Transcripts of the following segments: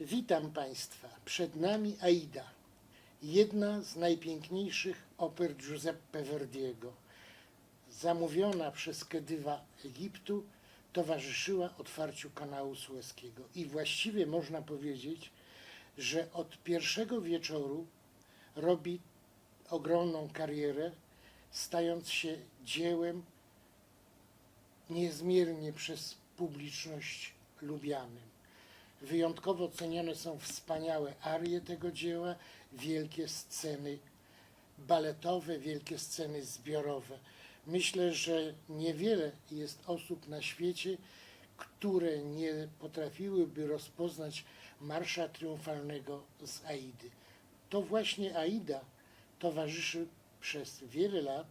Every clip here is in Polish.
Witam Państwa. Przed nami Aida, jedna z najpiękniejszych oper Giuseppe Verdiego. Zamówiona przez Kedywa Egiptu, towarzyszyła otwarciu kanału Sueskiego. I właściwie można powiedzieć, że od pierwszego wieczoru robi ogromną karierę, stając się dziełem niezmiernie przez publiczność lubianym. Wyjątkowo cenione są wspaniałe arie tego dzieła, wielkie sceny baletowe, wielkie sceny zbiorowe. Myślę, że niewiele jest osób na świecie, które nie potrafiłyby rozpoznać marsza triumfalnego z Aidy. To właśnie Aida towarzyszy przez wiele lat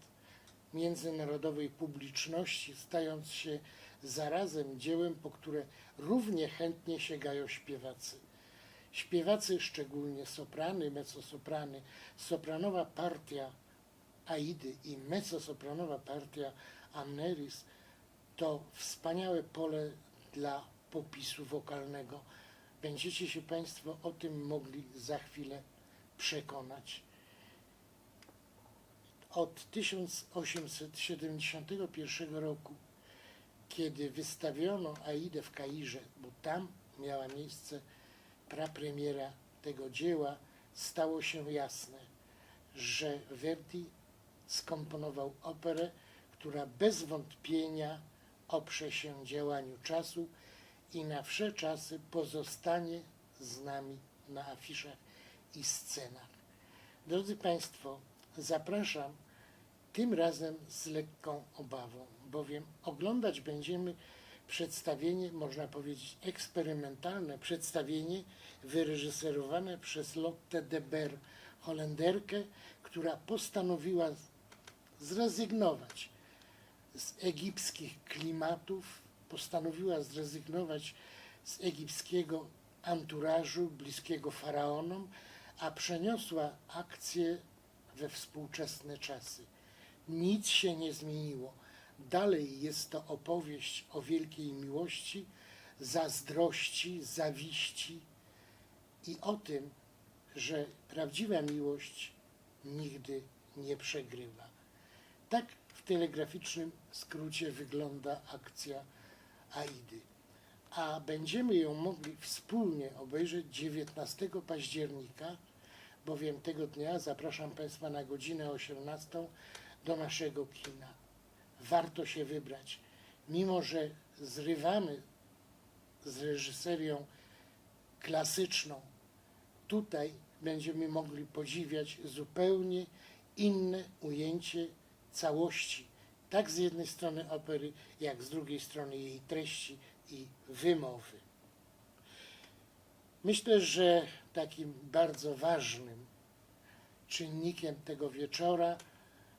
międzynarodowej publiczności, stając się zarazem dziełem, po które równie chętnie sięgają śpiewacy. Śpiewacy, szczególnie soprany, mezzosoprany, sopranowa partia Aidy i mezzosopranowa partia Amneris to wspaniałe pole dla popisu wokalnego. Będziecie się Państwo o tym mogli za chwilę przekonać. Od 1871 roku, kiedy wystawiono Aidę w Kairze, bo tam miała miejsce prapremiera tego dzieła, stało się jasne, że Verdi skomponował operę, która bez wątpienia oprze się działaniu czasu i na wsze czasy pozostanie z nami na afiszach i scenach. Drodzy Państwo, zapraszam tym razem z lekką obawą, bowiem oglądać będziemy przedstawienie, można powiedzieć eksperymentalne przedstawienie wyreżyserowane przez Lotte de Ber, Holenderkę, która postanowiła zrezygnować z egipskich klimatów, postanowiła zrezygnować z egipskiego anturażu bliskiego faraonom, a przeniosła akcję we współczesne czasy. Nic się nie zmieniło. Dalej jest to opowieść o wielkiej miłości, zazdrości, zawiści i o tym, że prawdziwa miłość nigdy nie przegrywa. Tak w telegraficznym skrócie wygląda akcja Aidy. A będziemy ją mogli wspólnie obejrzeć 19 października, bowiem tego dnia zapraszam Państwa na godzinę 18 do naszego kina. Warto się wybrać. Mimo, że zrywamy z reżyserią klasyczną, tutaj będziemy mogli podziwiać zupełnie inne ujęcie całości, tak z jednej strony opery, jak z drugiej strony jej treści i wymowy. Myślę, że takim bardzo ważnym czynnikiem tego wieczora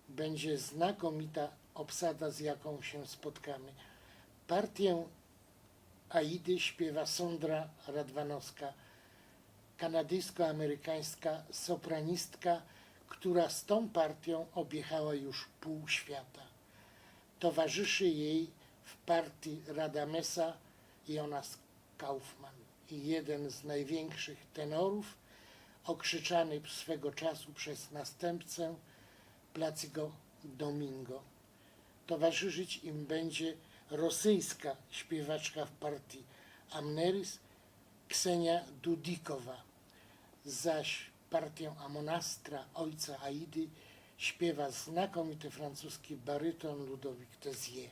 będzie znakomita obsada, z jaką się spotkamy. Partię Aidy śpiewa Sondra Radwanowska, kanadyjsko-amerykańska sopranistka, która z tą partią objechała już pół świata. Towarzyszy jej w partii Radamesa Jonas Kaufmann i jeden z największych tenorów, okrzyczany swego czasu przez następcę Placigo Domingo. Towarzyszyć im będzie rosyjska śpiewaczka w partii Amneris Ksenia Dudikowa, zaś partię Amonastra, ojca Aidy, śpiewa znakomity francuski baryton Ludovic Tezier.